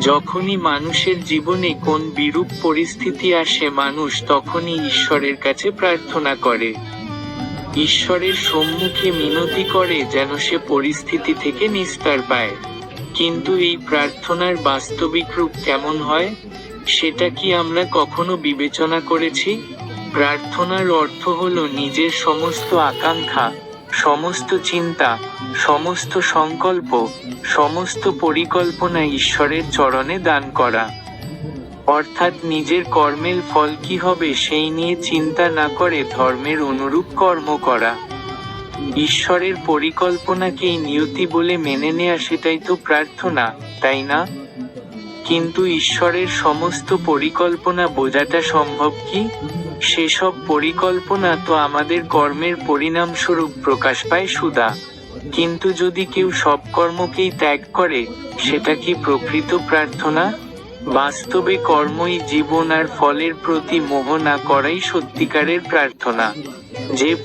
যখনই মানুষের জীবনে কোন বিরূপ পরিস্থিতি আসে, মানুষ তখনই ঈশ্বরের কাছে প্রার্থনা করে। ঈশ্বরের সম্মুখে মিনতি করে যেন সে পরিস্থিতি থেকে নিস্তার পায়। কিন্তু এই প্রার্থনার বাস্তবিক রূপ কেমন হয়, সেটা কি আমরা কখনো বিবেচনা করেছি? প্রার্থনার অর্থ হলো নিজের সমস্ত আকাঙ্ক্ষা সমস্ত চিন্তা, সমস্ত সংকল্প, সমস্ত পরিকল্পনা ঈশ্বরের চরণে দান করা। অর্থাৎ নিজের কর্মের ফল কি হবে সেই নিয়ে চিন্তা না করে ধর্মের অনুরূপ কর্ম করা। ঈশ্বরের পরিকল্পনাকেই নিয়তি বলে মেনে নেয়া সেটাই তো প্রার্থনা, তাই না? কিন্তু ঈশ্বরের সমস্ত পরিকল্পনা বোঝাটা সম্ভব কি? সেসব পরিকল্পনা তো আমাদের কর্মের পরিণামস্বরূপ প্রকাশ পায় সুদা। কিন্তু যদি কেউ সব কর্মকেই ত্যাগ করে, সেটা কি প্রকৃত প্রার্থনা? বাস্তবে কর্মই জীবন আর ফলের প্রতি মোহ না করাই সত্যিকারের প্রার্থনা। যে